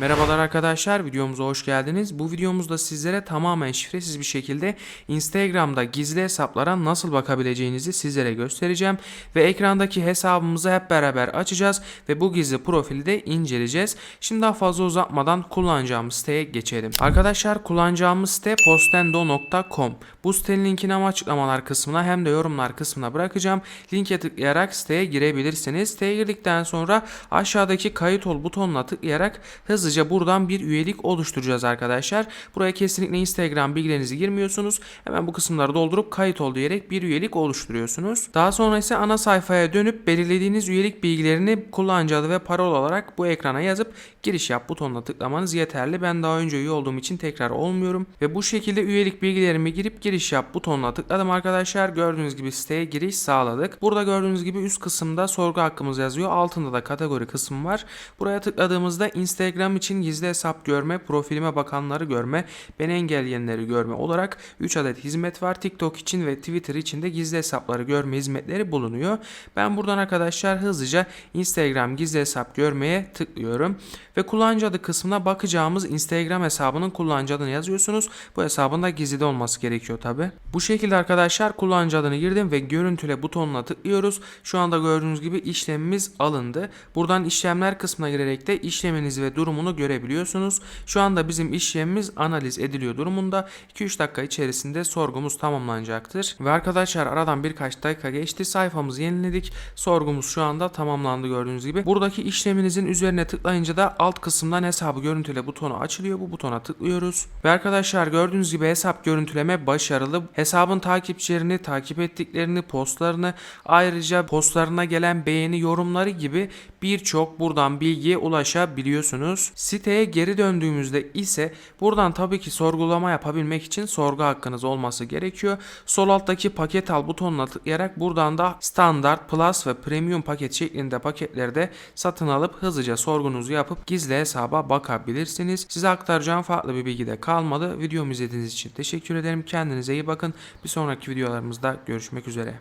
Merhabalar arkadaşlar videomuza hoş geldiniz. Bu videomuzda sizlere tamamen şifresiz bir şekilde Instagram'da gizli hesaplara nasıl bakabileceğinizi sizlere göstereceğim. Ve ekrandaki hesabımızı hep beraber açacağız ve bu gizli profili de inceleyeceğiz. Şimdi daha fazla uzatmadan kullanacağımız siteye geçelim. Arkadaşlar kullanacağımız site postendo.com. Bu sitenin linkini ama açıklamalar kısmına hem de yorumlar kısmına bırakacağım. Linke tıklayarak siteye girebilirsiniz. Siteye girdikten sonra aşağıdaki kayıt ol butonuna tıklayarak hızlıca buradan bir üyelik oluşturacağız arkadaşlar. Buraya kesinlikle Instagram bilgilerinizi girmiyorsunuz. Hemen bu kısımları doldurup kayıt ol diyerek bir üyelik oluşturuyorsunuz. Daha sonra ise ana sayfaya dönüp belirlediğiniz üyelik bilgilerini kullanıcı adı ve parol olarak bu ekrana yazıp giriş yap butonuna tıklamanız yeterli. Ben daha önce üye olduğum için tekrar olmuyorum. Ve bu şekilde üyelik bilgilerimi girip giriş yap butonuna tıkladım arkadaşlar. Gördüğünüz gibi siteye giriş sağladık. Burada gördüğünüz gibi üst kısımda sorgu hakkımız yazıyor. Altında da kategori kısmı var. Buraya tıkladığımızda Instagram için gizli hesap görme, profilime bakanları görme, beni engelleyenleri görme olarak 3 adet hizmet var. TikTok için ve Twitter için de gizli hesapları görme hizmetleri bulunuyor. Ben buradan arkadaşlar hızlıca Instagram gizli hesap görmeye tıklıyorum. Ve kullanıcı adı kısmına bakacağımız Instagram hesabının kullanıcı adını yazıyorsunuz. Bu hesabın da gizli de olması gerekiyor tabi. Bu şekilde arkadaşlar kullanıcı adını girdim ve görüntüle butonuna tıklıyoruz. Şu anda gördüğünüz gibi işlemimiz alındı. Buradan işlemler kısmına girerek de işleminizi ve durumunu görebiliyorsunuz. Şu anda bizim işlemimiz analiz ediliyor durumunda. 2-3 dakika içerisinde sorgumuz tamamlanacaktır. Ve arkadaşlar aradan birkaç dakika geçti. Sayfamızı yeniledik. Sorgumuz şu anda tamamlandı gördüğünüz gibi. Buradaki işleminizin üzerine tıklayınca da alt kısımdan hesabı görüntüle butonu açılıyor. Bu butona tıklıyoruz. Ve arkadaşlar gördüğünüz gibi hesap görüntüleme başarılı. Hesabın takipçilerini, takip ettiklerini, postlarını, ayrıca postlarına gelen beğeni yorumları gibi birçok buradan bilgiye ulaşabiliyorsunuz. Siteye geri döndüğümüzde ise buradan tabii ki sorgulama yapabilmek için sorgu hakkınız olması gerekiyor. Sol alttaki paket al butonuna tıklayarak buradan da standart, plus ve premium paket şeklinde paketleri de satın alıp hızlıca sorgunuzu yapıp gizli hesaba bakabilirsiniz. Size aktaracağım farklı bir bilgi de kalmadı. Videomu izlediğiniz için teşekkür ederim. Kendinize iyi bakın. Bir sonraki videolarımızda görüşmek üzere.